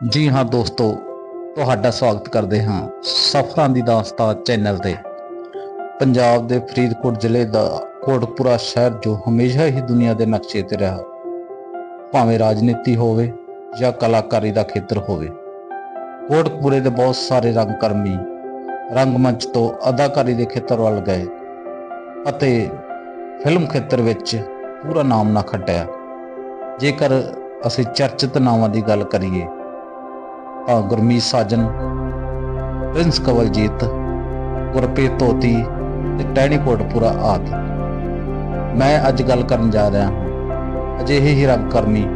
ਜੀ ਹਾਂ ਦੋਸਤੋ, ਤੁਹਾਡਾ ਸਵਾਗਤ ਕਰਦੇ ਹਾਂ ਸਫਰਾਂ ਦੀ ਦਾਸਤਾਨ ਚੈਨਲ ਤੇ। ਪੰਜਾਬ ਦੇ ਫਰੀਦਕੋਟ ਜ਼ਿਲ੍ਹੇ ਦਾ ਕੋਟਪੁਰਾ ਸ਼ਹਿਰ ਜੋ ਹਮੇਸ਼ਾ ਹੀ ਦੁਨੀਆ ਦੇ ਨਕਸ਼ੇ ਤੇ ਰਿਹਾ, ਭਾਵੇਂ ਰਾਜਨੀਤੀ ਹੋਵੇ ਜਾਂ ਕਲਾਕਾਰੀ ਦਾ ਖੇਤਰ ਹੋਵੇ। ਕੋਟਪੁਰੇ ਦੇ ਬਹੁਤ ਸਾਰੇ ਰੰਗਕਰਮੀ, ਰੰਗਮੰਚ ਤੋਂ ਅਦਾਕਾਰੀ ਦੇ ਖੇਤਰ ਵੱਲ ਗਏ ਅਤੇ ਫਿਲਮ ਖੇਤਰ ਵਿੱਚ ਪੂਰਾ ਨਾਮ ਨਾ ਖੱਟਿਆ। ਜੇਕਰ ਅਸੀਂ ਚਰਚਿਤ ਨਾਵਾਂ ਦੀ ਗੱਲ ਕਰੀਏ ਗੁਰਮੀਤ ਸਾਜਨ, ਪ੍ਰਿੰਸ ਕਵਲਜੀਤ, ਗੁਰਪ੍ਰੀਤ ਤੋਤੀ ਤੇ ਟੈਣੀ ਕੋਟਪੁਰਾ ਆਦਿ। ਮੈਂ ਅੱਜ ਗੱਲ ਕਰਨ ਜਾ ਰਿਹਾ ਹਾਂ, ਅਜਿਹੇ ਹੀ ਰੰਗ ਕਰਮੀ,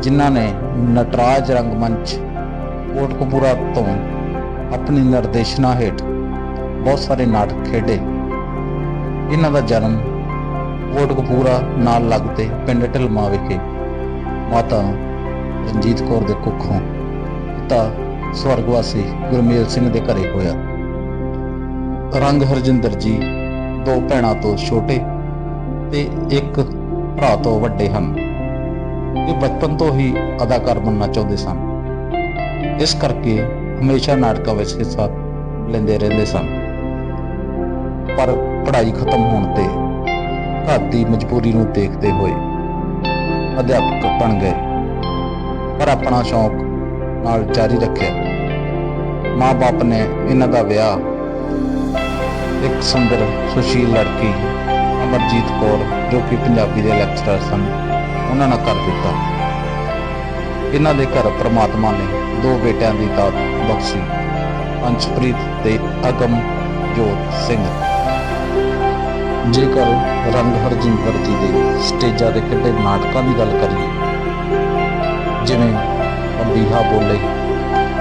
ਜਿਨ੍ਹਾਂ ਨੇ ਨਟਰਾਜ ਰੰਗਮੰਚ ਕੋਟਕਪੂਰਾ ਤੋਂ ਆਪਣੀ ਨਿਰਦੇਸ਼ਨਾ ਹੇਠ ਬਹੁਤ ਸਾਰੇ ਨਾਟਕ ਖੇਡੇ। ਇਹਨਾਂ ਦਾ ਜਨਮ ਕੋਟਕਪੂਰਾ ਨਾਲ ਲੱਗਦੇ ਪਿੰਡ ਢਿਲਮਾ ਵਿਖੇ। ਮਾਤਾ ਰਣਜੀਤ ਕੌਰ ਦੇ ਕੁੱਖੋਂ। ਪਿਤਾ ਸਵਰਗਵਾਸੀ ਗੁਰਮੇਲ ਸਿੰਘ ਦੇ ਘਰੇ ਹੋਇਆ। ਰੰਗ ਹਰਜਿੰਦਰ ਜੀ ਦੋ ਭੈਣਾਂ ਤੋਂ ਛੋਟੇ ਤੇ ਇੱਕ ਭਰਾ ਤੋਂ ਵੱਡੇ ਹਨ। ਇਹ ਬਚਪਨ ਤੋਂ ਹੀ ਅਦਾਕਾਰ ਬਣਨਾ ਚਾਹੁੰਦੇ ਸਨ। ਇਸ ਕਰਕੇ ਹਮੇਸ਼ਾ ਨਾਟਕਾਂ ਵਿੱਚ ਹਿੱਸਾ ਲੈਂਦੇ ਰਹਿੰਦੇ ਸਨ। ਪਰ ਪੜ੍ਹਾਈ ਖਤਮ ਹੋਣ ਤੇ ਘਰ ਦੀ ਮਜਬੂਰੀ ਨੂੰ ਦੇਖਦੇ ਹੋਏ ਅਧਿਆਪਕ ਬਣ ਗਏ। ਪਰ ਆਪਣਾ ਸ਼ੌਂਕ ਨਾਲ ਜਾਰੀ ਰੱਖਿਆ। ਮਾਪੇ ਨੇ ਇਹਨਾਂ ਦਾ ਵਿਆਹ ਇੱਕ ਸੁੰਦਰ, ਸੁਸ਼ੀਲ ਲੜਕੀ ਅਮਰਜੀਤ ਕੌਰ, ਜੋ ਕਿ ਪੰਜਾਬੀ ਦੇ ਲੈਕਚਰਰ ਸਨ, ਉਹਨਾਂ ਨਾਲ ਕਰ ਦਿੱਤਾ। ਇਹਨਾਂ ਦੇ ਘਰ ਪ੍ਰਮਾਤਮਾ ਨੇ ਦੋ ਬੇਟਿਆਂ ਦੀ ਦਾਤ ਬਖਸ਼ੀ, ਅੰਸ਼ਪ੍ਰੀਤ ਤੇ ਅਗਮ ਜੋਤ ਸਿੰਘ। ਜੇਕਰ ਰੰਗ ਹਰਜਿੰਦਰ ਜੀ ਦੇ ਸਟੇਜਾਂ ਦੇ ਖੇਡੇ ਨਾਟਕਾਂ ਦੀ ਗੱਲ ਕਰੀਏ, ਜਿਵੇਂ ਅੰਬੀਹਾ ਬੋਲੇ।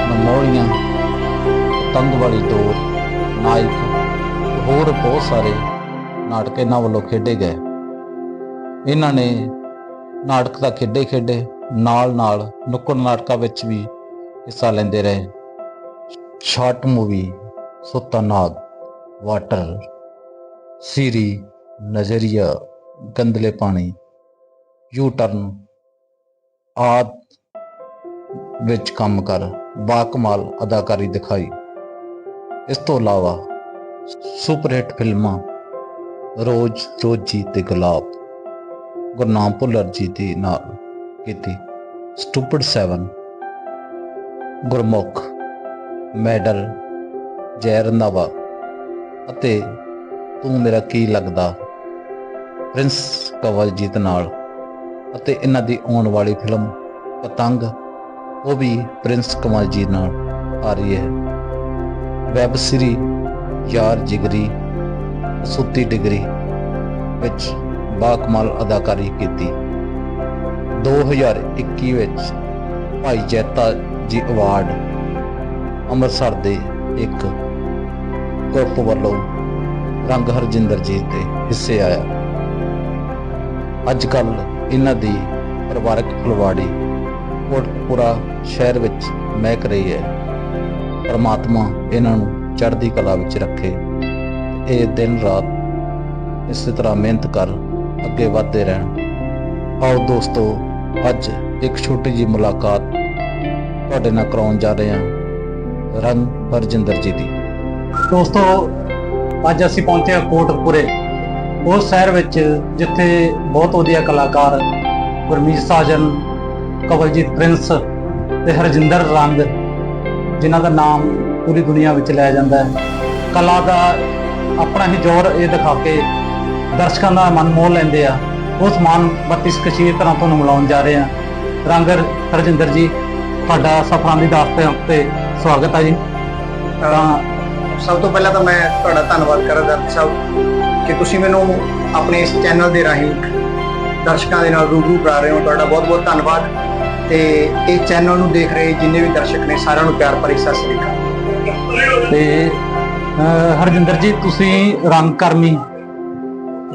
ਮਨੋਲੀਆਂ ਤੰਗ ਵਾਲੀ ਡੋਰ ਨਾਇਕ, ਹੋਰ ਬਹੁਤ ਸਾਰੇ ਨਾਟਕ ਇਹਨਾਂ ਵੱਲੋਂ ਖੇਡੇ ਗਏ। ਇਹਨਾਂ ਨੇ ਨਾਟਕ ਦਾ ਖੇਡੇ ਖੇਡੇ ਨਾਲ ਨਾਲ ਨੁੱਕੜ ਨਾਟਕਾਂ ਵਿੱਚ ਵੀ ਹਿੱਸਾ ਲੈਂਦੇ ਰਹੇ। ਸ਼ਾਰਟ ਮੂਵੀ ਸੁੱਤਾ ਨਾਗ, ਵਾਟਰ, ਸੀਰੀ, ਨਜ਼ਰੀਆ ਗੰਦਲੇ ਪਾਣੀ ਯੂ ਟਰਨ ਆਦ ਵਿੱਚ ਕੰਮ ਕਰ ਬਾਕਮਾਲ ਅਦਾਕਾਰੀ ਦਿਖਾਈ। ਇਸ ਤੋਂ ਇਲਾਵਾ ਸੁਪਰ ਹਿੱਟ ਫਿਲਮਾਂ ਰੋਜ਼ ਰੋਜੀ ਤੇ ਗੁਲਾਬ ਗੁਰਨਾਮ ਭੁੱਲਰ ਜੀ ਦੇ ਨਾਲ ਕੀਤੀ। ਸਟੂਪਿਡ 7 ਗੁਰਮੁਖ, ਮੈਡਲ ਜੈ ਰੰਧਾਵਾ ਅਤੇ ਤੂੰ ਮੇਰਾ ਕੀ ਲੱਗਦਾ? ਪ੍ਰਿੰਸ ਕਵਲਜੀਤ ਨਾਲ ਅਤੇ ਇਹਨਾਂ ਦੀ ਆਉਣ ਵਾਲੀ ਫਿਲਮ ਪਤੰਗ ਉਹ ਵੀ ਪ੍ਰਿੰਸ ਕਮਲ ਜੀ ਨਾਲ ਆ ਰਹੀ ਹੈ। ਵੈਬ ਸੀਰੀ ਯਾਰ ਜਿਗਰੀ, ਸੁੱਤੀ ਡਿਗਰੀ ਵਿੱਚ ਬਾਕਮਾਲ ਅਦਾਕਾਰੀ ਕੀਤੀ। 2021 ਵਿੱਚ ਭਾਈ ਜੈਤਾ ਜੀ ਅਵਾਰਡ ਅੰਮ੍ਰਿਤਸਰ ਦੇ ਇੱਕ ਗਰੁੱਪ ਵੱਲੋਂ ਰੰਗ ਹਰਜਿੰਦਰ ਜੀ ਦੇ ਹਿੱਸੇ ਆਇਆ। ਅੱਜ ਕੱਲ ਇਹਨਾਂ ਦੀ ਪਰਿਵਾਰਕ ਫੁਲਵਾੜੀ ਕੋਟਪੁਰਾ ਸ਼ਹਿਰ ਵਿੱਚ ਮਹਿਕ ਰਹੀ ਹੈ। ਪਰਮਾਤਮਾ ਇਹਨਾਂ ਨੂੰ ਚੜ੍ਹਦੀ ਕਲਾ ਵਿੱਚ ਰੱਖੇ। ਇਹ ਦਿਨ ਰਾਤ ਇਸੇ ਤਰ੍ਹਾਂ ਮਿਹਨਤ ਕਰ ਅੱਗੇ ਵਧਦੇ ਰਹਿਣ। ਆਓ ਦੋਸਤੋ, ਅੱਜ ਇੱਕ ਛੋਟੀ ਜਿਹੀ ਮੁਲਾਕਾਤ ਤੁਹਾਡੇ ਨਾਲ ਕਰਾਉਣ ਜਾ ਰਹੇ ਹਾਂ ਰੰਗ ਹਰਜਿੰਦਰ ਜੀ ਦੀ। ਦੋਸਤੋ, ਅੱਜ ਅਸੀਂ ਪਹੁੰਚੇ ਹਾਂ ਕੋਟਪੁਰੇ ਉਸ ਸ਼ਹਿਰ ਵਿੱਚ ਜਿੱਥੇ ਬਹੁਤ ਵਧੀਆ ਕਲਾਕਾਰ ਗੁਰਮੀਤ ਸਾਜਨ ਕਵਲਜੀਤ ਪ੍ਰਿੰਸ ਤੇ ਹਰਜਿੰਦਰ ਰੰਗ, ਜਿਨ੍ਹਾਂ ਦਾ ਨਾਮ ਪੂਰੀ ਦੁਨੀਆ ਵਿੱਚ ਲਿਆ ਜਾਂਦਾ ਹੈ। ਕਲਾ ਦਾ ਆਪਣਾ ਹੀ ਜ਼ੋਰ ਇਹ ਦਿਖਾ ਕੇ ਦਰਸ਼ਕਾਂ ਦਾ ਮਨ ਮੋਹ ਲੈਂਦੇ ਆ। ਉਹ ਸਮਾਨ ਬੱਤੀ ਸਕਸ਼ੀਰ ਤਰ੍ਹਾਂ ਤੁਹਾਨੂੰ ਮਿਲਾਉਣ ਜਾ ਰਹੇ ਹਾਂ ਰੰਗ ਹਰਜਿੰਦਰ ਜੀ, ਤੁਹਾਡਾ ਸਫਰਾਂ ਦੀ ਦਾਸਤਾਨ 'ਤੇ ਸਵਾਗਤ ਹੈ ਜੀ। ਤਾਂ ਸਭ ਤੋਂ ਪਹਿਲਾਂ ਤਾਂ ਮੈਂ ਤੁਹਾਡਾ ਧੰਨਵਾਦ ਕਰਾਂ ਦਰਸ਼ਕ ਸਾਹਿਬ ਕਿ ਤੁਸੀਂ ਮੈਨੂੰ ਆਪਣੇ ਇਸ ਚੈਨਲ ਦੇ ਰਾਹੀਂ ਦਰਸ਼ਕਾਂ ਦੇ ਨਾਲ ਰੂਬਰੂ ਕਰਾ ਰਹੇ ਹੋ। ਤੁਹਾਡਾ ਬਹੁਤ-ਬਹੁਤ ਧੰਨਵਾਦ। ਤੇ ਇਹ ਚੈਨਲ ਨੂੰ ਦੇਖ ਰਹੇ ਜਿੰਨੇ ਵੀ ਦਰਸ਼ਕ ਨੇ ਸਾਰਿਆਂ ਨੂੰ ਪਿਆਰ ਭਰੀ ਸਤਿ ਸ੍ਰੀ ਅਕਾਲ। ਤੇ ਹਰਜਿੰਦਰ ਜੀ ਤੁਸੀਂ ਰੰਗਕਰਮੀ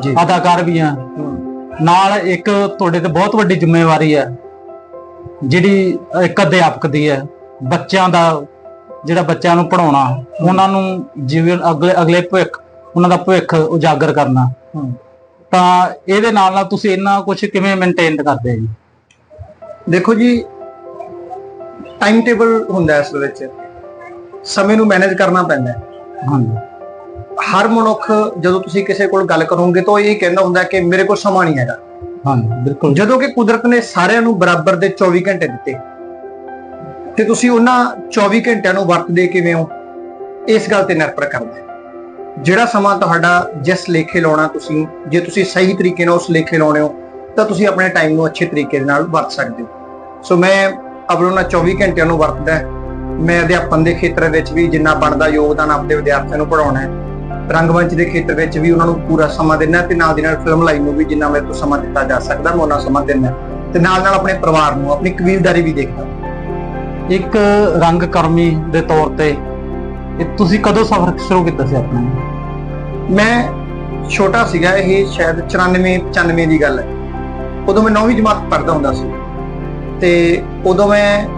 ਜੀ। ਅਦਾਕਾਰ ਵੀ ਆ। ਨਾਲ ਇੱਕ ਤੁਹਾਡੇ ਤੇ ਬਹੁਤ ਵੱਡੀ ਜ਼ਿੰਮੇਵਾਰੀ ਹੈ ਜਿਹੜੀ ਇੱਕ ਅਧਿਆਪਕ ਦੀ ਹੈ ਬੱਚਿਆਂ ਦਾ ਜਿਹੜਾ ਬੱਚਿਆਂ ਨੂੰ ਪੜਾਉਣਾ ਉਹਨਾਂ ਨੂੰ ਜਿਵੇਂ ਅਗਲੇ ਅਗਲੇ ਭਵਿੱਖ ਉਹਨਾਂ ਦਾ ਭਵਿੱਖ ਉਜਾਗਰ ਕਰਨਾ। ਤਾਂ ਇਹਦੇ ਨਾਲ ਨਾਲ ਤੁਸੀਂ ਇੰਨਾ ਕੁਝ ਕਿਵੇਂ ਮੇਨਟੇਨ ਕਰਦੇ ਜੀ ਦੇਖੋ ਜੀ ਟਾਈਮ ਟੇਬਲ ਹੁੰਦਾ ਹੈ ਇਸ ਦੇ ਵਿੱਚ। ਸਮੇਂ ਨੂੰ ਮੈਨੇਜ ਕਰਨਾ ਪੈਂਦਾ ਹੈ। ਹਾਂਜੀ। ਹਰ ਮਨੁੱਖ ਜਦੋਂ ਤੁਸੀਂ ਕਿਸੇ ਕੋਲ ਗੱਲ ਕਰੋਗੇ ਤਾਂ ਇਹ ਕਹਿੰਦਾ ਹੁੰਦਾ ਕਿ ਮੇਰੇ ਕੋਲ ਸਮਾਂ ਨਹੀਂ ਹੈਗਾ। ਹਾਂਜੀ ਬਿਲਕੁਲ। ਜਦੋਂ ਕਿ ਕੁਦਰਤ ਨੇ ਸਾਰਿਆਂ ਨੂੰ ਬਰਾਬਰ ਦੇ 24 ਘੰਟੇ ਦਿੱਤੇ। ਤੇ ਤੁਸੀਂ ਉਹਨਾਂ 24 ਘੰਟਿਆਂ ਨੂੰ ਵਰਤਦੇ ਕਿਵੇਂ ਹੋ? ਇਸ ਗੱਲ ਤੇ ਨਿਰਭਰ ਕਰਦਾ ਹੈ। ਜਿਹੜਾ ਸਮਾਂ ਤੁਹਾਡਾ ਜਿਸ ਲੇਖੇ ਲਾਉਣਾ ਤੁਸੀਂ ਜੇ ਤੁਸੀਂ ਸਹੀ ਤਰੀਕੇ ਨਾਲ ਉਸ ਲੇਖੇ ਲਾਉਣੇ ਹੋ ਤਾਂ ਤੁਸੀਂ ਆਪਣੇ ਟਾਈਮ ਨੂੰ ਅੱਛੇ ਤਰੀਕੇ ਦੇ ਨਾਲ ਵਰਤ ਸਕਦੇ ਹੋ। ਸੋ ਮੈਂ ਆਪਣੇ ਉਹਨਾਂ 24 ਘੰਟਿਆਂ ਨੂੰ ਵਰਤਦਾ ਮੈਂ ਅਧਿਆਪਨ ਦੇ ਖੇਤਰ ਵਿੱਚ ਵੀ ਜਿੰਨਾ ਬਣਦਾ ਯੋਗਦਾਨ ਆਪਣੇ ਵਿਦਿਆਰਥੀਆਂ ਨੂੰ ਪੜਾਉਣਾ ਹੈ। ਰੰਗਮੰਚ ਦੇ ਖੇਤਰ ਵਿੱਚ ਵੀ ਉਹਨਾਂ ਨੂੰ ਪੂਰਾ ਸਮਾਂ ਦੇਣਾ ਤੇ ਨਾਲ ਦੀ ਨਾਲ ਫਿਲਮ ਲਾਈਨ ਨੂੰ ਵੀ ਜਿੰਨਾ ਮੇਰੇ ਤੋਂ ਸਮਾਂ ਦਿੱਤਾ ਜਾ ਸਕਦਾ, ਮੈਂ ਉਹਨਾਂ ਸਮਾਂ ਦੇਣਾ ਤੇ ਨਾਲ ਨਾਲ ਆਪਣੇ ਪਰਿਵਾਰ ਨੂੰ, ਆਪਣੀ ਕਬੀਲਦਾਰੀ ਵੀ ਦੇਖਦਾ ਇੱਕ ਰੰਗ ਕਰਮੀ ਦੇ ਤੌਰ ਤੇ ਤੁਸੀਂ ਕਦੋਂ ਸਫ਼ਰ ਸ਼ੁਰੂ ਕੀਤਾ ਸੀ ਆਪਣਾ? ਮੈਂ ਛੋਟਾ ਸੀਗਾ, ਇਹ ਸ਼ਾਇਦ 94 95 ਦੀ ਗੱਲ ਹੈ। ਉਦੋਂ ਮੈਂ 9ਵੀਂ ਜਮਾਤ ਪੜ੍ਹਦਾ ਹੁੰਦਾ ਸੀ। ਤੇ ਉਦੋਂ ਮੈਂ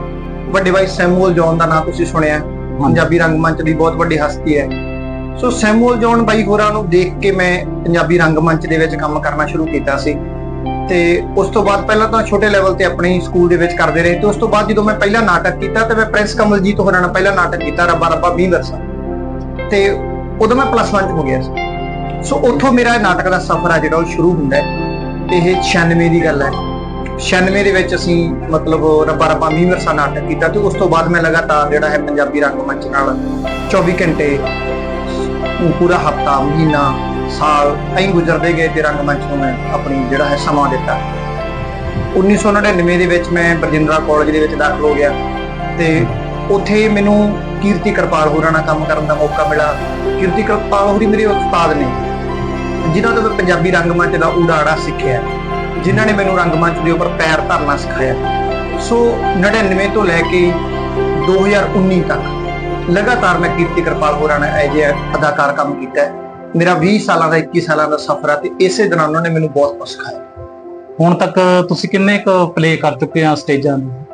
ਵੱਡੇ ਭਾਈ ਸੈਮੂਅਲ ਜੌਨ ਦਾ ਨਾਮ ਤੁਸੀਂ ਸੁਣਿਆ। ਪੰਜਾਬੀ ਰੰਗਮੰਚ ਦੀ ਬਹੁਤ ਵੱਡੀ ਹਸਤੀ ਹੈ। ਸੋ ਸੈਮੂਅਲ ਜੌਨ ਬਾਈ ਹੋਰਾਂ ਨੂੰ ਦੇਖ ਕੇ ਮੈਂ ਪੰਜਾਬੀ ਰੰਗਮੰਚ ਦੇ ਵਿੱਚ ਕੰਮ ਕਰਨਾ ਸ਼ੁਰੂ ਕੀਤਾ ਸੀ। ਤੇ ਉਸ ਤੋਂ ਬਾਅਦ ਪਹਿਲਾਂ ਤਾਂ ਛੋਟੇ ਲੈਵਲ ਤੇ ਆਪਣੀ ਸਕੂਲ ਦੇ ਵਿੱਚ ਕਰਦੇ ਰਹੇ। ਤੇ ਉਸ ਤੋਂ ਬਾਅਦ ਜਦੋਂ ਮੈਂ ਪਹਿਲਾ ਨਾਟਕ ਕੀਤਾ ਤੇ ਮੈਂ ਪ੍ਰਿੰਸ ਕਮਲਜੀਤ ਹੋਰਾਂ ਨਾਲ ਪਹਿਲਾ ਨਾਟਕ ਕੀਤਾ ਰੱਬਾ ਰੱਬਾ 20 ਵਰਸਾ। ਤੇ ਉਦੋਂ ਮੈਂ ਪਲੱਸ 1 ਚ ਹੋ ਗਿਆ ਸੀ। ਸੋ ਉੱਥੋਂ ਮੇਰਾ ਨਾਟਕ ਦਾ ਸਫ਼ਰ ਆ ਜਿਹੜਾ ਉਹ ਸ਼ੁਰੂ ਹੁੰਦਾ ਹੈ। ਤੇ ਇਹ 96 ਦੀ ਗੱਲ ਹੈ। 96 ਦੇ ਵਿੱਚ ਅਸੀਂ ਮਤਲਬ ਰੱਬਾ ਰੱਬਾ 20 ਵਰਸਾ ਨਾਟਕ ਕੀਤਾ ਤੇ ਉਸ ਤੋਂ ਬਾਅਦ ਮੈਂ ਲਗਾਤਾਰ ਜਿਹੜਾ ਹੈ ਪੰਜਾਬੀ ਰੰਗਮੰਚ ਨਾਲ 24 ਘੰਟੇ ਪੂਰਾ ਹਫਤਾ, ਮਹੀਨਾ, ਸਾਲ ਐਂ ਗੁਜ਼ਰਦੇ ਗਏ ਤੇ ਰੰਗਮੰਚ ਨੂੰ ਮੈਂ ਆਪਣੀ ਜਿਹੜਾ ਹੈ ਸਮਾਂ ਦਿੱਤਾ। 1999 ਦੇ ਵਿੱਚ ਮੈਂ ਬਰਜਿੰਦਰਾ ਕਾਲਜ ਦੇ ਵਿੱਚ ਦਾਖਲ ਹੋ ਗਿਆ ਤੇ ਉੱਥੇ ਮੈਨੂੰ ਕੀਰਤੀ ਕਿਰਪਾਲ ਹੋਰਾਂ ਨਾਲ ਕੰਮ ਕਰਨ ਦਾ ਮੌਕਾ ਮਿਲਾ ਕੀਰਤੀ ਕਿਰਪਾਲ ਹੋਰੀ ਮੇਰੇ ਉਸਤਾਦ ਨੇ। ਜਿਨ੍ਹਾਂ ਤੋਂ ਮੈਂ ਪੰਜਾਬੀ ਰੰਗਮੰਚ ਦਾ ਊੜਾੜਾ ਸਿੱਖਿਆ। ਜਿਨ੍ਹਾਂ ਨੇ ਮੈਨੂੰ ਰੰਗਮੰਚ ਦੇ ਉੱਪਰ ਪੈਰ ਧਰਨਾ ਸਿਖਾਇਆ। ਸੋ 99 ਤੋਂ ਲੈ ਕੇ 2019 ਤੱਕ ਲਗਾਤਾਰ ਮੈਂ ਕੀਰਤੀ ਕਿਰਪਾਲ ਹੋਰਾਂ ਨਾਲ ਐਜ ਅਦਾਕਾਰ ਕੰਮ ਕੀਤਾ। ਮੇਰਾ 20 ਸਾਲਾਂ ਦਾ 21 ਸਾਲਾਂ ਦਾ ਸਫ਼ਰ ਹੈ ਤੇ ਇਸੇ ਦੌਰਾਨ ਉਹਨਾਂ ਨੇ ਮੈਨੂੰ ਬਹੁਤ ਕੁਝ ਸਿਖਾਇਆ। ਹੁਣ ਤੱਕ ਤੁਸੀਂ ਕਿੰਨੇ ਕੁ ਪਲੇ ਕਰ ਚੁੱਕੇ ਆ ਸਟੇਜਾਂ ਨੂੰ?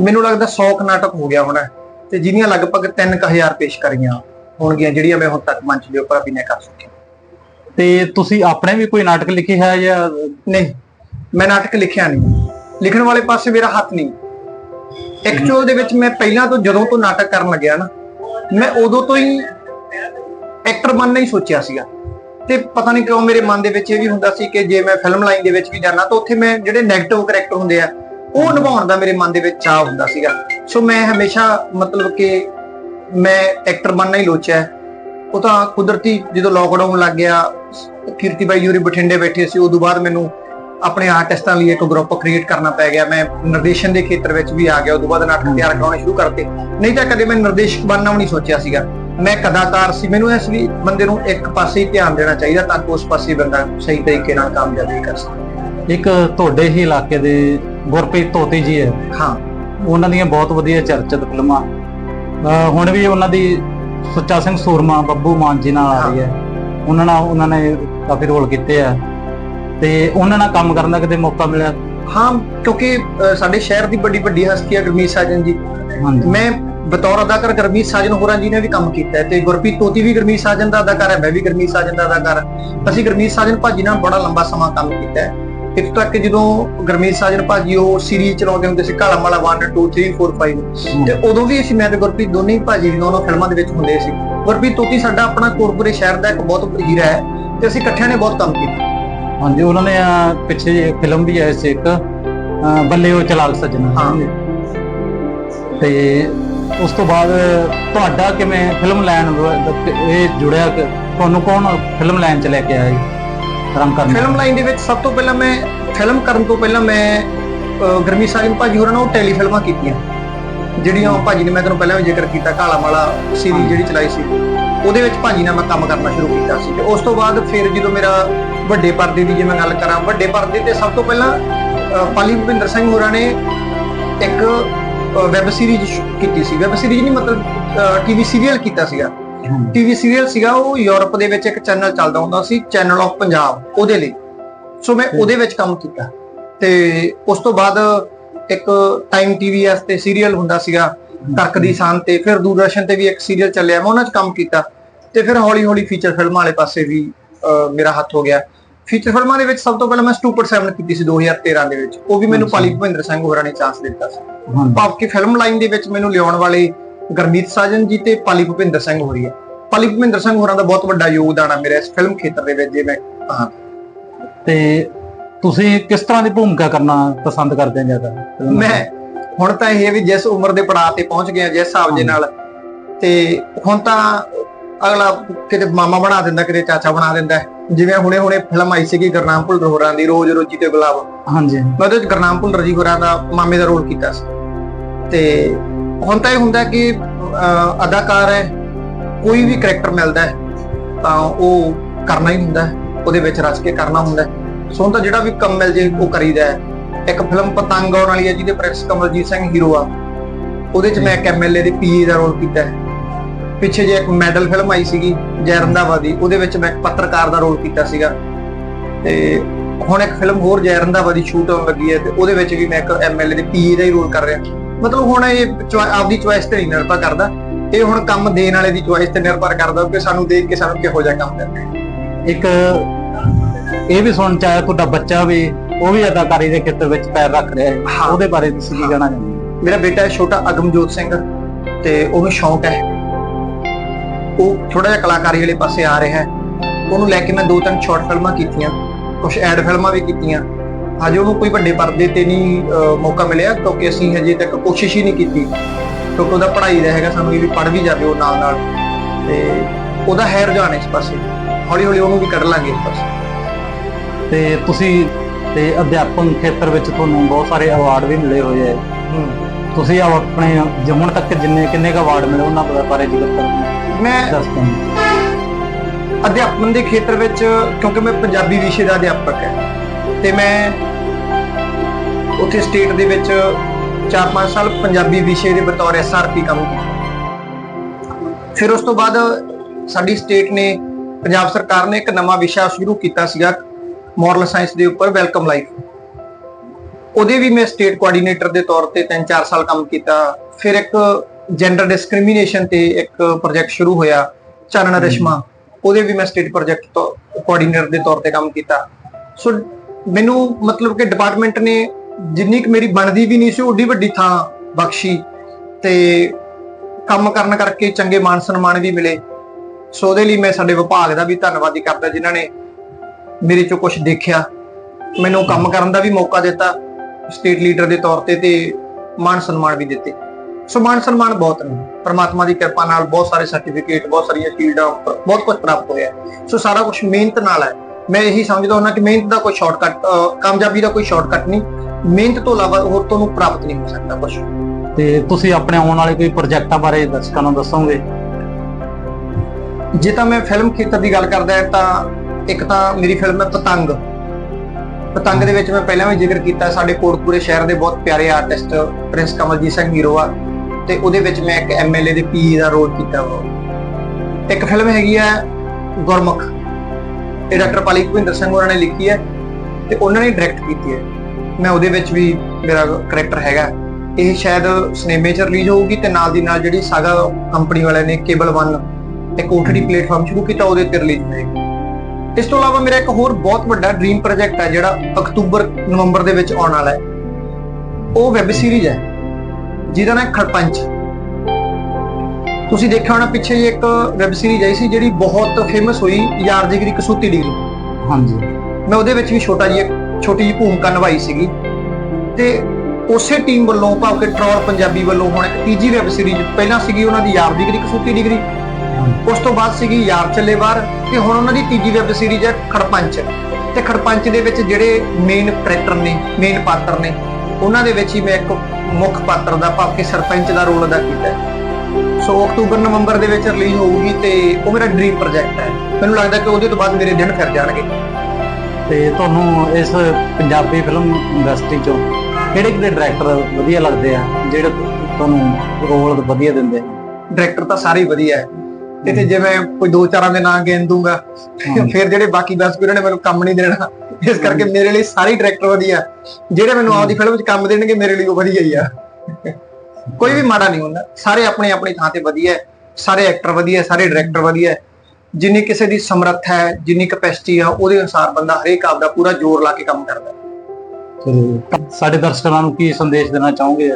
ਮੈਨੂੰ ਲੱਗਦਾ 100 ਕੁ ਨਾਟਕ ਹੋ ਗਿਆ ਹੋਣਾ। ਤੇ ਜਿਹਦੀਆਂ ਲਗਭਗ 3000 ਪੇਸ਼ ਕਰੀਆਂ ਹੋਣਗੀਆਂ, ਜਿਹੜੀਆਂ ਮੈਂ ਹੁਣ ਤੱਕ ਮੰਚ ਦੇ ਉੱਪਰ ਅਭਿਨੈ ਕਰ ਚੁੱਕਿਆ ਤੇ ਤੁਸੀਂ ਆਪਣੇ ਵੀ ਕੋਈ ਨਾਟਕ ਲਿਖੇ ਹੈ ਜਾਂ ਨਹੀਂ? ਮੈਂ ਨਾਟਕ ਲਿਖਿਆ ਨਹੀਂ। ਲਿਖਣ ਵਾਲੇ ਪਾਸੇ ਮੇਰਾ ਹੱਥ ਨਹੀਂ। ਐਕਚੁਅਲ ਦੇ ਵਿੱਚ ਮੈਂ ਪਹਿਲਾਂ ਤੋਂ ਜਦੋਂ ਤੋਂ ਨਾਟਕ ਕਰਨ ਲੱਗਿਆ ਨਾ ਮੈਂ ਉਦੋਂ ਤੋਂ ਹੀ ਐਕਟਰ ਬਣਨਾ ਹੀ ਸੋਚਿਆ ਸੀਗਾ। ਤੇ ਪਤਾ ਨਹੀਂ ਕਿਉਂ ਮੇਰੇ ਮਨ ਦੇ ਵਿੱਚ ਇਹ ਵੀ ਹੁੰਦਾ ਸੀ ਕਿ ਜੇ ਮੈਂ ਫਿਲਮ ਲਾਈਨ ਦੇ ਵਿੱਚ ਵੀ ਜਾਣਾ ਤਾਂ ਉੱਥੇ ਮੈਂ ਜਿਹੜੇ 네ਗੇਟਿਵ ਕੈਰੈਕਟਰ ਹੁੰਦੇ ਆ ਉਹ ਨਿਭਾਉਣ ਦਾ ਮੇਰੇ ਮਨ ਦੇ ਵਿੱਚ ਚਾਹ ਹੁੰਦਾ ਸੀਗਾ। ਸੋ ਮੈਂ ਹਮੇਸ਼ਾ ਮਤਲਬ ਕਿ ਮੈਂ ਐਕਟਰ ਬਣਨਾ ਹੀ ਲੋਚਿਆ ਉਹ ਤਾਂ ਕੁਦਰਤੀ ਜਦੋਂ ਲੋਕਡਾਊਨ ਲੱਗ ਗਿਆ ਕੀਰਤੀ ਬਾਈ ਯੂਰੀ ਬਠਿੰਡੇ ਬੈਠੇ ਸੀ ਉਦੋਂ ਬਾਅਦ ਮੈਨੂੰ ਆਪਣੇ ਆਰਟਿਸਟਾਂ ਲਈ ਇੱਕ ਗਰੁੱਪ ਕ੍ਰੀਏਟ ਕਰਨਾ ਪੈ ਗਿਆ। ਮੈਂ ਨਿਰਦੇਸ਼ਨ ਦੇ ਖੇਤਰ ਵਿੱਚ ਵੀ ਆ ਗਿਆ ਉਦੋਂ ਬਾਅਦ ਨਾਟਕ ਤਿਆਰ ਕਰਾਉਣੇ ਸ਼ੁਰੂ ਕਰਤੇ। ਨਹੀਂ ਤਾਂ ਕਦੇ ਮੈਂ ਨਿਰਦੇਸ਼ਕ ਬਣਨਾ ਵੀ ਨਹੀਂ ਸੋਚਿਆ ਸੀਗਾ। ਮੈਂ ਕਦਾਕਾਰ ਸੀ ਮੈਨੂੰ ਇਸ ਵੀ ਬੰਦੇ ਨੂੰ ਇੱਕ ਪਾਸੇ ਹੀ ਧਿਆਨ ਦੇਣਾ ਚਾਹੀਦਾ ਤਾਂ ਕਿ ਉਸ ਪਾਸੇ ਬੰਦਾ ਸਹੀ ਤਰੀਕੇ ਨਾਲ ਕਾਮਯਾਬੀ ਕਰ ਸਕੇ। ਇੱਕ ਤੁਹਾਡੇ ਹੀ ਇਲਾਕੇ ਦੇ ਗੁਰਪ੍ਰੀਤ ਤੋਤੀ ਜੀ ਹੈ। ਹਾਂ। ਉਹਨਾਂ ਦੀਆਂ ਬਹੁਤ ਵਧੀਆ ਚਰਚਿਤ ਫਿਲਮਾਂ। ਹੁਣ ਵੀ ਉਹਨਾਂ ਦੀ ਸੁੱਚਾ ਸਿੰਘ ਸੂਰਮਾ ਬੱਬੂ ਮਾਨ ਜੀ ਨਾਲ ਆ ਰਹੀ ਹੈ। ਉਹਨਾਂ ਨਾਲ ਉਹਨਾਂ ਨੇ ਕਾਫੀ ਰੋਲ ਕੀਤੇ ਆ। ਤੇ ਉਹਨਾਂ ਨਾਲ ਕੰਮ ਕਰਨ ਦਾ ਕਦੇ ਮੌਕਾ ਮਿਲਿਆ? ਹਾਂ ਕਿਉਂਕਿ ਸਾਡੇ ਸ਼ਹਿਰ ਦੀ ਵੱਡੀ ਵੱਡੀ ਹਸਤੀ ਹੈ ਗੁਰਮੀਤ ਸਾਜਨ ਜੀ। ਹਾਂਜੀ। ਮੈਂ ਬਤੌਰ ਅਦਾਕਾਰ ਗੁਰਮੀਤ ਸਾਜਨ ਹੋਰਾਂ ਜੀ ਨੇ ਵੀ ਕੰਮ ਕੀਤਾ ਹੈ ਤੇ ਗੁਰਪ੍ਰੀਤ ਤੋਤੀ ਵੀ ਗੁਰਮੀਤ ਸਾਜਨ ਦਾ ਅਦਾਕਾਰ ਹੈ ਮੈਂ ਵੀ ਗੁਰਮੀਤ ਸਾਜਨ ਦਾ ਅਦਾਕਾਰ ਹਾਂ। ਅਸੀਂ ਗੁਰਮੀਤ ਸਾਜਨ ਭਾਜੀ ਨਾਲ ਬੜਾ ਲੰਬਾ ਸਮਾਂ ਕੰਮ ਕੀਤਾ ਹੈ। ਇੱਥੋਂ ਤੱਕ ਜਦੋਂ ਗੁਰਮੀਤ ਸਾਜਨ ਭਾਜੀ ਉਹ ਸੀਰੀਜ਼ ਚਲਾਉਂਦੇ ਹੁੰਦੇ ਸੀ ਕਾਲਾ ਮਾਲਾ 1 2 3 4 5 ਤੇ ਉਦੋਂ ਵੀ ਅਸੀਂ ਮੈਂ ਤੇ ਗੁਰਪ੍ਰੀਤ ਦੋਨੇ ਹੀ ਭਾਜੀ ਵੀ ਉਹਨਾਂ ਫਿਲਮਾਂ ਦੇ ਵਿੱਚ ਹੁੰਦੇ ਸੀ। ਗੁਰਪ੍ਰੀਤ ਤੋਤੀ ਸਾਡਾ ਆਪਣਾ ਕੋਟਪੁਰੇ ਸ਼ਹਿਰ ਦਾ ਇੱਕ ਬਹੁਤ ਹੀਰਾ ਹੈ ਤੇ ਅਸੀਂ ਇਕੱਠਿਆਂ ਨੇ ਬਹੁਤ ਕੰਮ ਕੀਤਾ। ਹਾਂਜੀ ਉਹਨਾਂ ਨੇ ਪਿੱਛੇ ਜਿਹੇ ਫਿਲਮ ਵੀ ਆਈ ਸੀ ਇੱਕ ਬੱਲੇ ਉਹ ਚਲਾਲ ਸੱਜਣਾ ਹਾਂ। ਤੇ ਉਸ ਤੋਂ ਬਾਅਦ ਤੁਹਾਡਾ ਕਿਵੇਂ ਫਿਲਮ ਲਾਈਨ ਇਹ ਜੁੜਿਆ ਤੁਹਾਨੂੰ ਕੌਣ ਫਿਲਮ ਲਾਈਨ ਚ ਲੈ ਕੇ ਆਇਆ ਜੀ ਰੰਗ ਫਿਲਮ ਲਾਈਨ ਦੇ ਵਿੱਚ ਸਭ ਤੋਂ ਪਹਿਲਾਂ ਮੈਂ ਫਿਲਮ ਕਰਨ ਤੋਂ ਪਹਿਲਾਂ ਮੈਂ ਅਹ, ਗੁਰਮੀਤ ਸਾਜਨ ਭਾਜੀ ਹੋਰਾਂ ਨਾਲ ਟੈਲੀ ਫਿਲਮਾਂ ਕੀਤੀਆਂ। ਜਿਹੜੀਆਂ ਉਹ ਭਾਜੀ ਨੇ ਮੈਂ ਤੁਹਾਨੂੰ ਪਹਿਲਾਂ ਵੀ ਜ਼ਿਕਰ ਕੀਤਾ ਕਾਲਾ ਮਾਲਾ ਸੀਰੀਜ਼ ਜਿਹੜੀ ਚਲਾਈ ਸੀ। ਉਹਦੇ ਵਿੱਚ ਭਾਜੀ ਨਾਲ ਮੈਂ ਕੰਮ ਕਰਨਾ ਸ਼ੁਰੂ ਕੀਤਾ ਸੀ। ਤੇ ਉਸ ਤੋਂ ਬਾਅਦ ਫਿਰ ਜਦੋਂ ਮੇਰਾ ਵੱਡੇ ਪਰਦੇ ਦੀ ਜੇ ਮੈਂ ਗੱਲ ਕਰਾਂ ਵੱਡੇ ਪਰਦੇ ਤੇ ਸਭ ਤੋਂ ਪਹਿਲਾਂ ਪਾਲੀ ਭੁਪਿੰਦਰ ਸਿੰਘ ਹੋਰਾਂ ਨੇ ਇੱਕ ਵੈਬ ਸੀਰੀਜ਼ ਕੀਤੀ ਸੀ। ਵੈਬ ਸੀਰੀਜ਼ ਨਹੀਂ ਮਤਲਬ ਟੀਵੀ ਸੀਰੀਅਲ ਕੀਤਾ ਸੀਗਾ। ਟੀਵੀ ਸੀਰੀਅਲ ਸੀਗਾ ਉਹ ਯੂਰਪ ਦੇ ਵਿੱਚ ਇੱਕ ਚੈਨਲ ਚੱਲਦਾ ਹੁੰਦਾ ਸੀ ਚੈਨਲ ਆਫ ਪੰਜਾਬ ਉਹਦੇ ਲਈ। ਸੋ ਮੈਂ ਉਹਦੇ ਵਿੱਚ ਕੰਮ ਕੀਤਾ। ਤੇ ਉਸ ਤੋਂ ਬਾਅਦ ਇੱਕ ਟਾਈਮ ਟੀਵੀ ਤੇ ਸੀਰੀਅਲ ਹੁੰਦਾ ਸੀਗਾ ਤਰਕ ਦੀ ਸਾਨ ਤੇ। ਫਿਰ ਦੂਰਦਰਸ਼ਨ ਤੇ ਵੀ ਇੱਕ ਸੀਰੀਅਲ ਚੱਲਿਆ ਮੈਂ ਉਹਨਾਂ 'ਚ ਕੰਮ ਕੀਤਾ। ਤੇ ਫਿਰ ਹੌਲੀ ਹੌਲੀ ਫੀਚਰ ਫਿਲਮਾਂ ਵਾਲੇ ਪਾਸੇ ਵੀ ਮੇਰਾ ਹੱਥ ਹੋ ਗਿਆ। ਫੀਚਰ ਫਿਲਮਾਂ ਦੇ ਵਿੱਚ ਸਭ ਤੋਂ ਪਹਿਲਾਂ ਮੈਂ ਸਟੂਪਰ 7 ਕੀਤੀ ਸੀ 2013 ਦੇ ਵਿੱਚ। ਉਹ ਵੀ ਮੈਨੂੰ। ਪਾਲੀ ਭੁਪਿੰਦਰ ਸਿੰਘ ਹੋਰਾਂ ਨੇ ਚਾਂਸ ਦਿੱਤਾ ਸੀ। ਭਾਵ ਕਿ ਫਿਲਮ ਲਾਈਨ ਦੇ ਵਿੱਚ ਮੈਨੂੰ ਲਿਆਉਣ ਵਾਲੇ ਗਰਮੀਤ ਸਾਜਨ ਜੀ ਤੇ ਪਾਲੀ ਭੁਪਿੰਦਰ ਸਿੰਘ ਹੋਰੀ ਹੈ। ਪਾਲੀ ਭੁਪਿੰਦਰ ਸਿੰਘ ਹੋਰਾਂ ਦਾ ਬਹੁਤ ਵੱਡਾ ਯੋਗਦਾਨ ਆ ਮੇਰੇ ਇਸ ਫਿਲਮ ਖੇਤਰ ਦੇ ਵਿੱਚ ਜੇ ਮੈਂ ਕਹਾਂ ਤੇ। ਤੁਸੀਂ ਕਿਸ ਤਰ੍ਹਾਂ ਦੀ ਭੂਮਿਕਾ ਕਰਨਾ ਪਸੰਦ ਕਰਦੇ ਹੋ ਜ਼ਿਆਦਾ? ਮੈਂ ਹੁਣ ਤਾਂ ਇਹ ਵੀ ਜਿਸ ਉਮਰ ਦੇ ਪੜਾਅ ਤੇ ਪਹੁੰਚ ਗਿਆ ਜਿਸ ਹਿਸਾਬ ਦੇ ਨਾਲ। ਤੇ ਹੁਣ ਤਾਂ ਅਗਲਾ ਕਿਤੇ ਮਾਮਾ ਬਣਾ ਦਿੰਦਾ ਕਿਤੇ ਚਾਚਾ ਬਣਾ ਦਿੰਦਾ। ਜਿਵੇਂ ਹੁਣੇ ਹੁਣੇ ਫਿਲਮ ਆਈ ਸੀਗੀ ਗਰਨਾਮ ਭੁੱਲਰ ਹੋਰਾਂ ਦੀ ਰੋਜ਼ ਰੋਜੀ ਤੇ ਗੁਲਾਬ। ਹਾਂਜੀ। ਮੈਂ ਉਹਦੇ ਵਿੱਚ ਗਰਨਾਮ ਭੁੱਲਰ ਜੀ ਹੋਰਾਂ ਦਾ ਮਾਮੇ ਦਾ ਰੋਲ ਕੀਤਾ ਸੀ। ਤੇ ਹੁਣ ਤਾਂ ਇਹ ਹੁੰਦਾ ਕਿ ਅਦਾਕਾਰ ਹੈ ਕੋਈ ਵੀ ਕੈਰੈਕਟਰ ਮਿਲਦਾ ਹੈ ਤਾਂ ਉਹ ਕਰਨਾ ਹੀ ਹੁੰਦਾ ਹੈ ਉਹਦੇ ਵਿੱਚ ਰਚ ਕੇ ਕਰਨਾ ਹੁੰਦਾ ਹੈ। ਸੋ ਹੁਣ ਤਾਂ ਜਿਹੜਾ ਵੀ ਕੰਮ ਮਿਲ ਜੇ ਉਹ ਕਰੀਦਾ ਹੈ। ਇੱਕ ਫਿਲਮ ਪਤੰਗ ਆਉਣ ਵਾਲੀ ਹੈ ਜਿਹਦੇ ਪ੍ਰਿੰਸ ਕਮਲਜੀਤ ਸਿੰਘ ਹੀਰੋ ਆ। ਉਹਦੇ 'ਚ ਮੈਂ ਇੱਕ ਐਮਐਲਏ ਦੇ ਪੀਏ ਦਾ ਰੋਲ ਕੀਤਾ ਹੈ। ਪਿੱਛੇ ਜੇ ਇੱਕ ਮੈਡਲ ਫਿਲਮ ਆਈ ਸੀਗੀ ਜੈ ਰੰਧਾਵਾ ਦੀ ਉਹਦੇ ਵਿੱਚ ਮੈਂ ਇੱਕ ਪੱਤਰਕਾਰ ਦਾ ਰੋਲ ਕੀਤਾ ਸੀਗਾ। ਤੇ ਹੁਣ ਇੱਕ ਫਿਲਮ ਹੋਰ ਜੈ ਰੰਧਾਵਾ ਦੀ ਸ਼ੂਟ ਹੋਣ ਲੱਗੀ ਹੈ ਤੇ ਉਹਦੇ ਵਿੱਚ ਵੀ ਮੈਂ ਇੱਕ ਐਮਐਲਏ ਦੇ ਪੀਏ ਦਾ ਹੀ ਰੋਲ ਕਰ ਰਿਹਾ। ਮਤਲਬ ਹੁਣ ਇਹ ਆਪਦੀ ਚੁਆਇਸ ਤੇ ਨਹੀਂ ਨਿਰਭਰ ਕਰਦਾ। ਇਹ ਹੁਣ ਕੰਮ ਦੇਣ ਵਾਲੇ ਦੀ ਚੁਆਇਸ ਤੇ ਨਿਰਭਰ ਕਰਦਾ ਕਿ ਸਾਨੂੰ ਦੇਖ ਕੇ ਸਾਨੂੰ ਕਿਹੋ ਜਿਹਾ ਕੰਮ ਕਰਨਾ ਇੱਕ ਇਹ ਵੀ ਸੁਣ ਚਾਹਿਆ ਤੁਹਾਡਾ ਬੱਚਾ ਵੀ ਉਹ ਵੀ ਅਦਾਕਾਰੀ ਦੇ ਖੇਤਰ ਵਿੱਚ ਪੈਰ ਰੱਖ ਰਿਹਾ ਹੈ। ਹਾਂ। ਉਹਦੇ ਬਾਰੇ ਤੁਸੀਂ ਕੀ ਕਹਿਣਾ ਚਾਹੁੰਦੇ ਹੋ? ਮੇਰਾ ਬੇਟਾ ਹੈ ਛੋਟਾ ਅਗਮਜੋਤ ਸਿੰਘ ਤੇ ਉਹਨੂੰ ਸ਼ੌਂਕ ਹੈ। ਉਹ ਥੋੜਾ ਜਿਹਾ ਕਲਾਕਾਰੀ ਵਾਲੇ ਪਾਸੇ ਆ ਰਿਹਾ ਹੈ। ਉਹਨੂੰ ਲੈ ਕੇ ਮੈਂ ਦੋ ਤਿੰਨ ਸ਼ਾਰਟ ਫਿਲਮਾਂ ਕੀਤੀਆਂ ਕੁਝ ਐਡ ਫਿਲਮਾਂ ਵੀ ਕੀਤੀਆਂ। ਹਜੇ ਉਹਨੂੰ ਕੋਈ ਵੱਡੇ ਪਰਦੇ ਤੇ ਨਹੀਂ ਮੌਕਾ ਮਿਲਿਆ ਕਿਉਂਕਿ ਅਸੀਂ ਹਜੇ ਤੱਕ ਕੋਸ਼ਿਸ਼ ਹੀ ਨਹੀਂ ਕੀਤੀ। ਕਿਉਂਕਿ ਉਹਦਾ ਪੜ੍ਹਾਈ ਦਾ ਹੈਗਾ ਸਾਨੂੰ ਇਹ ਵੀ ਪੜ੍ਹ ਵੀ ਜਾਵੇ ਉਹ ਨਾਲ ਨਾਲ ਤੇ ਉਹਦਾ ਹੈ ਰੁਝਾਨ ਇਸ ਪਾਸੇ। ਹੌਲੀ ਹੌਲੀ ਉਹਨੂੰ ਵੀ ਕੱਢ ਲਾਂਗੇ ਇਸ ਪਾਸੇ। ਤੇ ਤੁਸੀਂ ਤੇ ਅਧਿਆਪਨ ਖੇਤਰ ਵਿੱਚ ਤੁਹਾਨੂੰ ਬਹੁਤ ਸਾਰੇ ਅਵਾਰਡ ਵੀ ਮਿਲੇ ਹੋਏ ਹੈ। ਤੁਸੀਂ ਆਪ ਆਪਣੇ ਜ- ਹੁਣ ਤੱਕ ਜਿੰਨੇ ਕਿੰਨੇ ਕੁ ਅਵਾਰਡ ਮਿਲੇ ਉਹਨਾਂ ਬਾਰੇ ਜ਼ਿਕਰ ਕਰੋ। ਮੈਂ ਦੱਸ ਦਿਓ। ਅਧਿਆਪਨ ਦੇ ਖੇਤਰ ਵਿੱਚ ਕਿਉਂਕਿ ਮੈਂ ਪੰਜਾਬੀ ਵਿਸ਼ੇ ਦਾ ਅਧਿਆਪਕ ਹੈ ਤੇ ਮੈਂ ਉੱਥੇ ਸਟੇਟ ਦੇ ਵਿੱਚ 4-5 ਸਾਲ ਪੰਜਾਬੀ ਵਿਸ਼ੇ ਦੇ ਬਤੌਰ ਐਸਆਰਪੀ ਕੰਮ ਕੀਤਾ। ਫਿਰ ਉਸ ਤੋਂ ਬਾਅਦ ਸਾਡੀ ਸਟੇਟ ਨੇ ਪੰਜਾਬ ਸਰਕਾਰ ਨੇ ਇੱਕ ਨਵਾਂ ਵਿਸ਼ਾ ਸ਼ੁਰੂ ਕੀਤਾ ਸੀਗਾ ਮੋਰਲ ਸਾਇੰਸ ਦੇ ਉੱਪਰ ਵੈਲਕਮ ਲਾਈਫ ਉਹਦੇ ਵੀ ਮੈਂ ਸਟੇਟ ਕੋਆਰਡੀਨੇਟਰ ਦੇ ਤੌਰ ਤੇ 3-4 ਸਾਲ ਕੰਮ ਕੀਤਾ। ਫਿਰ ਇੱਕ ਜੈਂਡਰ ਡਿਸਕ੍ਰਿਮੀਨੇਸ਼ਨ ਤੇ ਇੱਕ ਪ੍ਰੋਜੈਕਟ ਸ਼ੁਰੂ ਹੋਇਆ ਚਾਨਣ ਰਿਸ਼ਮਾ। ਉਹਦੇ ਵੀ ਮੈਂ ਸਟੇਟ ਪ੍ਰੋਜੈਕਟ ਤੋਂ ਕੋਆਰਡੀਨੇਟਰ ਦੇ ਤੌਰ ਤੇ ਕੰਮ ਕੀਤਾ। ਸੋ ਮੈਨੂੰ ਮਤਲਬ ਕਿ ਡਿਪਾਰਟਮੈਂਟ ਨੇ ਜਿੰਨੀ ਕੁ ਮੇਰੀ ਬਣਦੀ ਵੀ ਨਹੀਂ ਸੀ, ਓਡੀ ਵੱਡੀ ਥਾਂ ਬਖਸ਼ੀ ਤੇ ਕੰਮ ਕਰਨ ਕਰਕੇ ਚੰਗੇ ਮਾਨ ਸਨਮਾਨ ਵੀ ਮਿਲੇ। ਸੋ ਉਹਦੇ ਲਈ ਮੈਂ ਸਾਡੇ ਵਿਭਾਗ ਦਾ ਵੀ ਧੰਨਵਾਦੀ ਕਰਦਾ, ਜਿਨ੍ਹਾਂ ਨੇ ਮੇਰੇ ਚੋਂ ਕੁਝ ਦੇਖਿਆ। ਮੈਨੂੰ ਕੰਮ ਕਰਨ ਦਾ ਵੀ ਮੌਕਾ ਦਿੱਤਾ ਸਟੇਟ ਲੀਡਰ ਦੇ ਤੌਰ ਤੇ ਤੇ ਮਾਨ ਸਨਮਾਨ ਵੀ ਦਿੱਤੇ। ਸੋ ਮਾਨ ਸਨਮਾਨ ਬਹੁਤ ਨੇ। ਪਰਮਾਤਮਾ ਦੀ ਕਿਰਪਾ ਨਾਲ ਬਹੁਤ ਸਾਰੇ ਸਰਟੀਫਿਕੇਟ ਬਹੁਤ ਸਾਰੀਆਂ ਸ਼ੀਲਡਾਂ ਬਹੁਤ ਕੁਝ ਪ੍ਰਾਪਤ ਹੋਇਆ। ਸੋ ਸਾਰਾ ਕੁਝ ਮਿਹਨਤ ਨਾਲ ਹੈ। ਮੈਂ ਇਹੀ ਸਮਝਦਾ ਹਾਂ ਕਿ ਮਿਹਨਤ ਦਾ ਕੋਈ ਸ਼ਾਰਟਕਟ ਕਾਮਯਾਬੀ ਦਾ ਕੋਈ ਸ਼ਾਰਟਕਟ ਨਹੀਂ। ਮਿਹਨਤ ਤੋਂ ਇਲਾਵਾ ਹੋਰ ਤੁਹਾਨੂੰ ਪ੍ਰਾਪਤ ਨਹੀਂ ਹੋ ਸਕਦਾ ਕੁਝ ਤੇ ਤੁਸੀਂ ਆਪਣੇ ਆਉਣ ਵਾਲੇ ਕੋਈ ਪ੍ਰੋਜੈਕਟਾਂ ਬਾਰੇ ਦਰਸ਼ਕਾਂ ਨੂੰ ਦੱਸੋਗੇ? ਜੇ ਤਾਂ ਮੈਂ ਫਿਲਮ ਖੇਤਰ ਦੀ ਗੱਲ ਕਰਦਾ ਹਾਂ ਤਾਂ ਇੱਕ ਤਾਂ ਮੇਰੀ ਫਿਲਮ ਹੈ ਪਤੰਗ। ਪਤੰਗ ਦੇ ਵਿੱਚ ਮੈਂ ਪਹਿਲਾਂ ਵੀ ਜ਼ਿਕਰ ਕੀਤਾ ਸਾਡੇ ਕੋਟਪੂਰੇ ਸ਼ਹਿਰ ਦੇ ਬਹੁਤ ਪਿਆਰੇ artist Prince Kamaljit Singh hero ਆ ਤੇ ਉਹਦੇ ਵਿੱਚ ਮੈਂ ਇੱਕ ਐਮਐਲਏ ਦੇ ਪੀ ਦਾ ਰੋਲ ਕੀਤਾ ਵਾ। ਇੱਕ ਫਿਲਮ ਹੈਗੀ ਆ ਗੁਰਮੁਖ। ਇਹ ਡਾਕਟਰ ਪਾਲੀ ਭੁਪਿੰਦਰ ਸਿੰਘ ਹੋਰਾਂ ਨੇ ਲਿਖੀ ਹੈ ਤੇ ਉਹਨਾਂ ਨੇ ਡਾਇਰੈਕਟ ਕੀਤੀ ਹੈ। ਮੈਂ ਉਹਦੇ ਵਿੱਚ ਵੀ ਮੇਰਾ ਕਰੈਕਟਰ ਹੈਗਾ। ਇਹ ਸ਼ਾਇਦ ਸਿਨੇਮੇ 'ਚ ਰਿਲੀਜ਼ ਹੋਊਗੀ ਤੇ ਨਾਲ ਦੀ ਨਾਲ ਜਿਹੜੀ ਸਾਗਾ ਕੰਪਨੀ ਵਾਲਿਆਂ ਨੇ ਕੇਬਲ 1 ਇੱਕ OTT ਪਲੇਟਫਾਰਮ ਸ਼ੁਰੂ ਕੀਤਾ, ਉਹਦੇ ਤੇ ਰਿਲੀਜ਼ ਹੋਏਗੀ। ਇਸ ਤੋਂ ਇਲਾਵਾ ਮੇਰਾ ਇੱਕ ਹੋਰ ਬਹੁਤ ਵੱਡਾ ਡ੍ਰੀਮ ਪ੍ਰੋਜੈਕਟ ਹੈ, ਜਿਹੜਾ ਅਕਤੂਬਰ, ਨਵੰਬਰ ਦੇ ਵਿੱਚ ਆਉਣ ਵਾਲਾ ਹੈ। ਉਹ ਵੈਬ ਸੀਰੀਜ਼ ਹੈ, ਜਿਹਦਾ ਨਾਮ ਖੜਪੰਚ। ਤੁਸੀਂ ਦੇਖਿਆ ਹੋਣਾ ਪਿੱਛੇ ਜਿਹੇ ਇੱਕ ਵੈਬ ਸੀਰੀਜ਼ ਆਈ ਸੀ ਜਿਹੜੀ ਬਹੁਤ ਫੇਮਸ ਹੋਈ ਯਾਰ ਜਿਗਰੀ ਕਸੂਤੀ ਡਿਗਰੀ ਹਾਂਜੀ। ਮੈਂ ਉਹਦੇ ਵਿੱਚ ਵੀ ਛੋਟਾ ਜਿਹੀ ਇੱਕ ਛੋਟੀ ਜਿਹੀ ਭੂਮਿਕਾ ਨਿਭਾਈ ਸੀਗੀ। ਤੇ ਉਸੇ ਟੀਮ ਵੱਲੋਂ ਭਾਵ ਕਿ ਟਰੋਲ ਪੰਜਾਬੀ ਵੱਲੋਂ ਹੁਣ ਇੱਕ ਤੀਜੀ ਵੈਬ ਸੀਰੀਜ਼ ਪਹਿਲਾਂ ਸੀਗੀ ਉਹਨਾਂ ਦੀ ਯਾਰ ਜਿਗਰੀ ਕਸੂਤੀ ਡਿਗਰੀ ਉਸ ਤੋਂ ਬਾਅਦ ਸੀਗੀ ਯਾਰ ਚੱਲੇ ਬਾਹਰ ਤੇ ਹੁਣ ਉਹਨਾਂ ਦੀ ਤੀਜੀ ਵੈਬ ਸੀਰੀਜ਼ ਹੈ ਖੜਪੰਚ। ਤੇ ਖੜਪੰਚ ਦੇ ਵਿੱਚ ਜਿਹੜੇ ਮੇਨ ਕਰੈਕਟਰ ਨੇ ਮੇਨ ਪਾਤਰ ਨੇ ਉਹਨਾਂ ਦੇ ਵਿੱਚ ਹੀ ਮੈਂ ਇੱਕ ਮੁੱਖ ਪਾਤਰ ਦਾ ਭਾਵ ਕਿ ਸਰਪੰਚ ਦਾ ਰੋਲ ਅਦਾ ਕੀਤਾ ਹੈ। ਸੋ ਅਕਤੂਬਰ ਨਵੰਬਰ ਦੇ ਵਿੱਚ ਰਿਲੀਜ਼ ਹੋਊਗੀ ਤੇ ਉਹ ਮੇਰਾ ਡ੍ਰੀਮ ਪ੍ਰੋਜੈਕਟ ਹੈ। ਮੈਨੂੰ ਲੱਗਦਾ ਕਿ ਉਹਦੇ ਤੋਂ ਬਾਅਦ ਮੇਰੇ ਦਿਨ ਫਿਰ ਜਾਣਗੇ। ਤੇ ਤੁਹਾਨੂੰ ਇਸ ਪੰਜਾਬੀ ਫਿਲਮ ਇੰਡਸਟਰੀ ਚੋਂ ਕਿਹੜੇ ਕਿਹੜੇ ਡਾਇਰੈਕਟਰ ਵਧੀਆ ਲੱਗਦੇ ਆ ਜਿਹੜੇ ਤੁਹਾਨੂੰ ਰੋਲ ਵਧੀਆ ਦਿੰਦੇ ਡਾਇਰੈਕਟਰ ਤਾਂ ਸਾਰੇ ਹੀ ਵਧੀਆ ਹੈ। ਤੇ ਤੇ ਜੇ ਮੈਂ ਕੋਈ ਦੋ ਚਾਰਾਂ ਦੇ ਨਾਂ ਗਿਣ ਦੂੰਗਾ ਫਿਰ ਜਿਹੜੇ ਬਾਕੀ 10 ਵੀਰਾਂ ਨੇ ਮੈਨੂੰ ਕੰਮ ਨਹੀਂ ਦੇਣਾ। ਇਸ ਕਰਕੇ ਮੇਰੇ ਲਈ ਸਾਰੇ ਡਾਇਰੈਕਟਰ ਵਧੀਆ। ਜਿਹੜੇ ਮੈਨੂੰ ਆਪਦੀ ਫਿਲਮ 'ਚ ਕੰਮ ਦੇਣਗੇ ਮੇਰੇ ਲਈ ਉਹ ਵਧੀਆ ਹੀ ਆ। ਕੋਈ ਵੀ ਮਾੜਾ ਨਹੀਂ ਹੁੰਦਾ। ਸਾਰੇ ਆਪਣੇ ਆਪਣੀ ਥਾਂ ਤੇ ਵਧੀਆ ਹੈ। ਸਾਰੇ ਐਕਟਰ ਵਧੀਆ ਸਾਰੇ ਡਾਇਰੈਕਟਰ ਵਧੀਆ ਹੈ। ਜਿੰਨੀ ਕਿਸੇ ਦੀ ਸਮਰੱਥਾ ਹੈ ਜਿੰਨੀ ਕਪੈਸਿਟੀ ਆ ਉਹਦੇ ਅਨੁਸਾਰ ਬੰਦਾ ਹਰੇਕ ਆਪਦਾ ਪੂਰਾ ਜ਼ੋਰ ਲਾ ਕੇ ਕੰਮ ਕਰਦਾ ਸਾਡੇ ਦਰਸ਼ਕਾਂ ਨੂੰ ਕੀ ਸੰਦੇਸ਼ ਦੇਣਾ ਚਾਹੋਗੇ?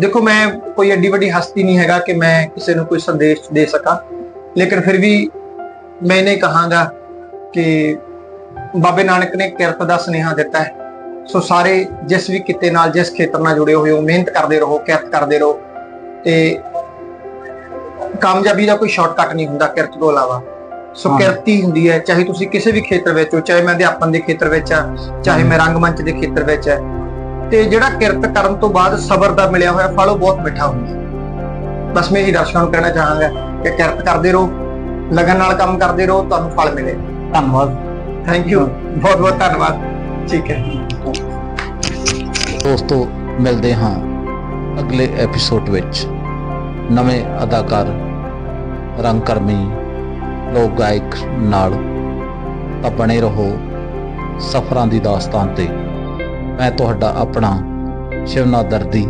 ਦੇਖੋ ਮੈਂ ਕੋਈ ਐਡੀ ਵੱਡੀ ਹਸਤੀ ਨਹੀਂ ਹੈਗਾ ਕਿ ਮੈਂ ਕਿਸੇ ਨੂੰ ਕੋਈ ਸੰਦੇਸ਼ ਦੇ ਸਕਾਂ। ਲੇਕਿਨ ਫਿਰ ਵੀ ਮੈਂ ਇਹ ਕਹਾਂਗਾ ਕਿ ਬਾਬੇ ਨਾਨਕ ਨੇ ਕਿਰਤ ਦਾ ਸੁਨੇਹਾ ਦਿੱਤਾ ਹੈ। ਸੋ ਸਾਰੇ ਜਿਸ ਵੀ ਕਿਤੇ ਨਾਲ ਜਿਸ ਖੇਤਰ ਨਾਲ ਜੁੜੇ ਹੋਏ ਹੋ ਮਿਹਨਤ ਕਰਦੇ ਰਹੋ ਕਿਰਤ ਕਰਦੇ ਰਹੋ ਤੇ ਕਾਮਯਾਬੀ ਦਾ ਕੋਈ ਸ਼ਾਰਟਕਟ ਨਹੀਂ ਹੁੰਦਾ ਕਿਰਤ ਤੋਂ ਇਲਾਵਾ। ਸੋ। ਕਿਰਤ ਹੀ ਹੁੰਦੀ ਹੈ ਚਾਹੇ ਤੁਸੀਂ ਕਿਸੇ ਵੀ ਖੇਤਰ ਵਿੱਚ ਹੋ ਚਾਹੇ ਮੈਂ ਅਧਿਆਪਨ ਦੇ ਖੇਤਰ ਵਿੱਚ ਆ ਚਾਹੇ ਮੈਂ ਰੰਗਮੰਚ ਦੇ ਖੇਤਰ ਵਿੱਚ ਹੈ ਤੇ ਜਿਹੜਾ ਕਿਰਤ ਕਰਨ ਤੋਂ ਬਾਅਦ ਸਬਰ ਦਾ ਮਿਲਿਆ ਹੋਇਆ ਫਲ ਉਹ ਬਹੁਤ ਮਿੱਠਾ ਹੁੰਦਾ। ਬਸ ਮੈਂ ਇਹੀ ਦਰਸ਼ਕਾਂ ਨੂੰ ਕਹਿਣਾ ਚਾਹਾਂਗਾ ਕਿ ਕਿਰਤ ਕਰਦੇ ਰਹੋ ਲਗਨ ਨਾਲ ਕੰਮ ਕਰਦੇ ਰਹੋ ਤੁਹਾਨੂੰ ਫਲ ਮਿਲੇ। ਧੰਨਵਾਦ। ਥੈਂਕ ਯੂ ਬਹੁਤ ਬਹੁਤ ਧੰਨਵਾਦ। ਠੀਕ ਹੈ। ਦੋਸਤੋ, ਮਿਲਦੇ ਹਾਂ ਅਗਲੇ ਐਪੀਸੋਡ ਵਿੱਚ। ਨਵੇਂ ਅਦਾਕਾਰ, ਰੰਗਕਰਮੀ ਲੋਕ ਗਾਇਕ ਨਾਲ ਤਾਂ ਬਣੇ ਰਹੋ ਸਫਰਾਂ ਦੀ ਦਾਸਤਾਨ ਤੇ। ਮੈਂ ਤੁਹਾਡਾ ਆਪਣਾ ਸ਼ਿਵਨਾਥ ਦਰਦੀ